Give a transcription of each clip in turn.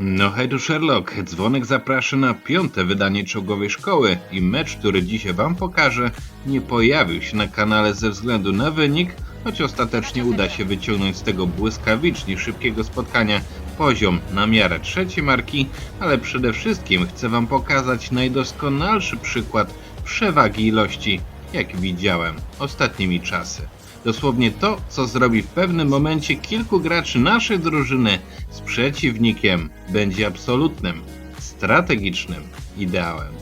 No hej tu Sherlock, dzwonek zaprasza na piąte wydanie czołgowej szkoły i mecz, który dzisiaj wam pokażę, nie pojawił się na kanale ze względu na wynik, choć ostatecznie uda się wyciągnąć z tego błyskawicznie szybkiego spotkania poziom na miarę trzeciej marki, ale przede wszystkim chcę wam pokazać najdoskonalszy przykład przewagi ilości, jaki widziałem ostatnimi czasy. Dosłownie to, co zrobi w pewnym momencie kilku graczy naszej drużyny z przeciwnikiem, będzie absolutnym, strategicznym ideałem.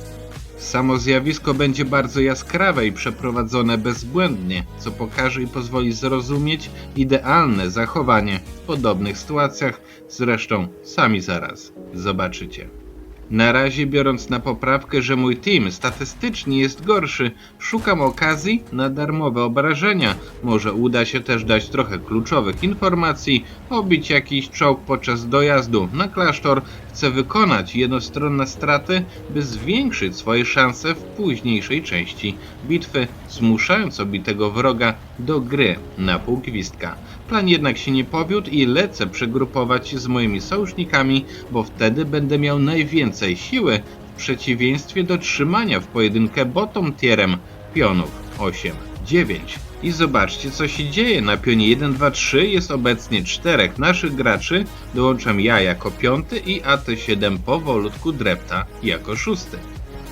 Samo zjawisko będzie bardzo jaskrawe i przeprowadzone bezbłędnie, co pokaże i pozwoli zrozumieć idealne zachowanie w podobnych sytuacjach, zresztą sami zaraz zobaczycie. Na razie biorąc na poprawkę, że mój team statystycznie jest gorszy, szukam okazji na darmowe obrażenia. Może uda się też dać trochę kluczowych informacji, obić jakiś czołg podczas dojazdu na klasztor. Chcę wykonać jednostronne straty, by zwiększyć swoje szanse w późniejszej części bitwy, zmuszając obitego wroga do gry na pół. Plan jednak się nie powiódł i lecę przegrupować się z moimi sojusznikami, bo wtedy będę miał najwięcej siły w przeciwieństwie do trzymania w pojedynkę bottom tierem pionów 8, 9. I zobaczcie co się dzieje. Na pionie 1, 2, 3 jest obecnie czterech naszych graczy. Dołączam ja jako piąty i AT7 powolutku drepta jako szósty.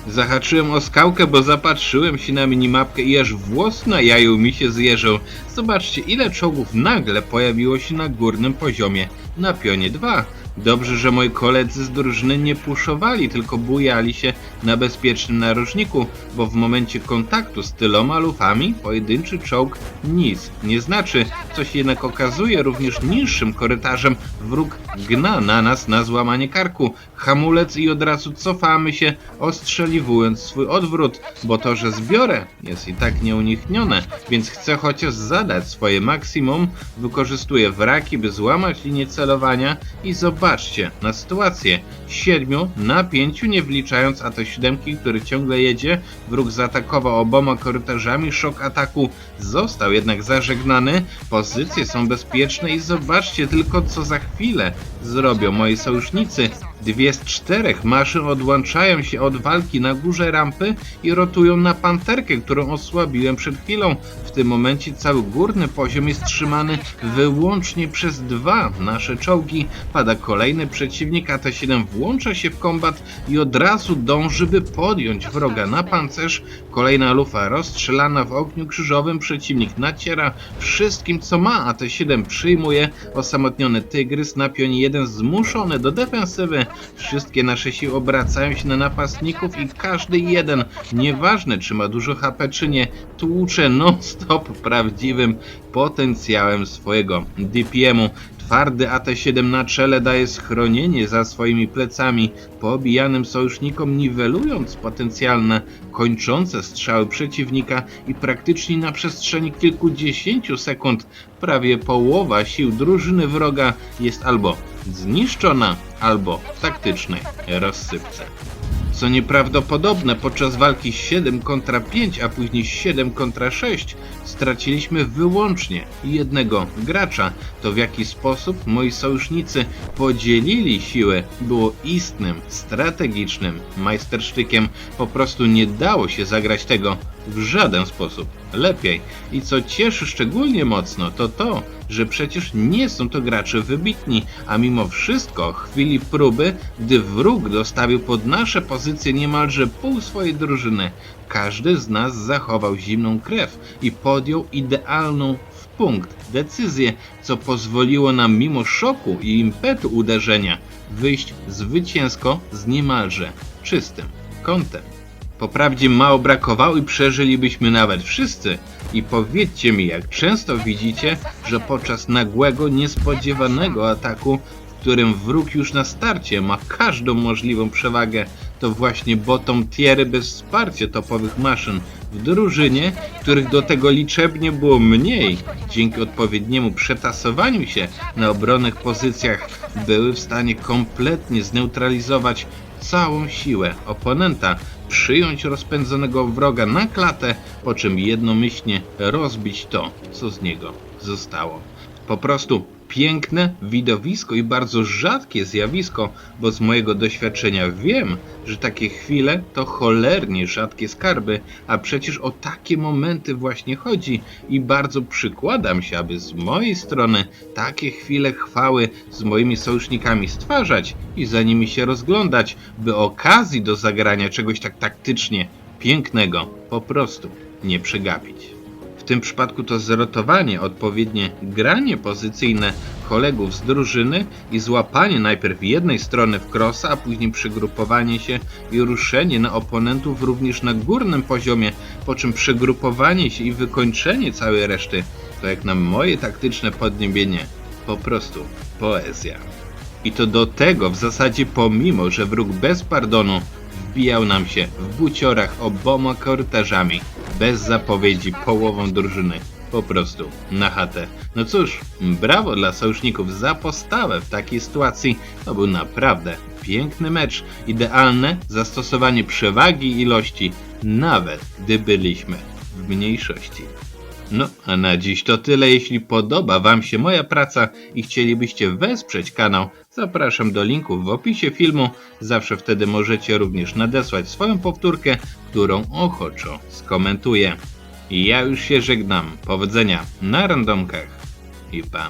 Zahaczyłem o skałkę, bo zapatrzyłem się na minimapkę i aż włos na jaju mi się zjeżdżał. Zobaczcie, ile czołgów nagle pojawiło się na górnym poziomie, na pionie 2. Dobrze, że moi koledzy z drużyny nie puszowali, tylko bujali się na bezpiecznym narożniku, bo w momencie kontaktu z tyloma lufami pojedynczy czołg nic nie znaczy, co się jednak okazuje również niższym korytarzem. Wróg gna na nas na złamanie karku. Hamulec i od razu cofamy się, ostrzeliwując swój odwrót, bo to, że zbiorę jest i tak nieuniknione, więc chcę chociaż zadać swoje maksimum, wykorzystuję wraki, by złamać linię celowania i zobaczcie na sytuację. Siedmiu na pięciu, nie wliczając AT-7, który ciągle jedzie, wróg zaatakował oboma korytarzami, szok ataku został jednak zażegnany, pozycje są bezpieczne i zobaczcie tylko co za chwilę zrobią moi sojusznicy. Dwie z czterech maszyn odłączają się od walki na górze rampy i rotują na panterkę, którą osłabiłem przed chwilą. W tym momencie cały górny poziom jest trzymany wyłącznie przez dwa nasze czołgi. Pada kolejny przeciwnik, a T7 włącza się w kombat i od razu dąży, by podjąć wroga na pancerz. Kolejna lufa rozstrzelana w ogniu krzyżowym, przeciwnik naciera wszystkim co ma, a T7 przyjmuje. Osamotniony tygrys na pionie 1 zmuszony do defensywy. Wszystkie nasze siły obracają się na napastników i każdy jeden, nieważne czy ma dużo HP czy nie, tłucze non-stop prawdziwym potencjałem swojego DPM-u. Twardy AT-7 na czele daje schronienie za swoimi plecami, pobijanym sojusznikom niwelując potencjalne kończące strzały przeciwnika i praktycznie na przestrzeni kilkudziesięciu sekund prawie połowa sił drużyny wroga jest albo zniszczona, albo w taktycznej rozsypce. Co nieprawdopodobne, podczas walki 7 kontra 5, a później 7 kontra 6 straciliśmy wyłącznie jednego gracza. To w jaki sposób moi sojusznicy podzielili siły było istnym, strategicznym majstersztykiem. Po prostu nie dało się zagrać tego w żaden sposób lepiej. I co cieszy szczególnie mocno, to to, że przecież nie są to gracze wybitni, a mimo wszystko chwili próby, gdy wróg dostawił pod nasze pozycje niemalże pół swojej drużyny, każdy z nas zachował zimną krew i podjął idealną w punkt decyzję, co pozwoliło nam mimo szoku i impetu uderzenia wyjść zwycięsko z niemalże czystym kątem. Po prawdzie mało brakowało i przeżylibyśmy nawet wszyscy. I powiedzcie mi, jak często widzicie, że podczas nagłego, niespodziewanego ataku, w którym wróg już na starcie ma każdą możliwą przewagę, to właśnie bottom tiery bez wsparcia topowych maszyn w drużynie, których do tego liczebnie było mniej, dzięki odpowiedniemu przetasowaniu się na obronnych pozycjach, były w stanie kompletnie zneutralizować całą siłę oponenta, przyjąć rozpędzonego wroga na klatę, po czym jednomyślnie rozbić to, co z niego zostało. Po prostu piękne widowisko i bardzo rzadkie zjawisko, bo z mojego doświadczenia wiem, że takie chwile to cholernie rzadkie skarby, a przecież o takie momenty właśnie chodzi i bardzo przykładam się, aby z mojej strony takie chwile chwały z moimi sojusznikami stwarzać i za nimi się rozglądać, by okazji do zagrania czegoś tak taktycznie pięknego po prostu nie przegapić. Tym przypadku to zrotowanie, odpowiednie granie pozycyjne kolegów z drużyny i złapanie najpierw jednej strony w krosa, a później przygrupowanie się i ruszenie na oponentów również na górnym poziomie, po czym przegrupowanie się i wykończenie całej reszty, to jak na moje taktyczne podniebienie, po prostu poezja. I to do tego w zasadzie pomimo, że wróg bez pardonu wbijał nam się w buciorach oboma korytarzami, bez zapowiedzi połową drużyny, po prostu na chatę. No cóż, brawo dla sojuszników za postawę w takiej sytuacji. To był naprawdę piękny mecz, idealne zastosowanie przewagi ilości, nawet gdy byliśmy w mniejszości. No, a na dziś to tyle. Jeśli podoba Wam się moja praca i chcielibyście wesprzeć kanał, zapraszam do linków w opisie filmu. Zawsze wtedy możecie również nadesłać swoją powtórkę, którą ochoczo skomentuję. I ja już się żegnam. Powodzenia na randomkach i pa.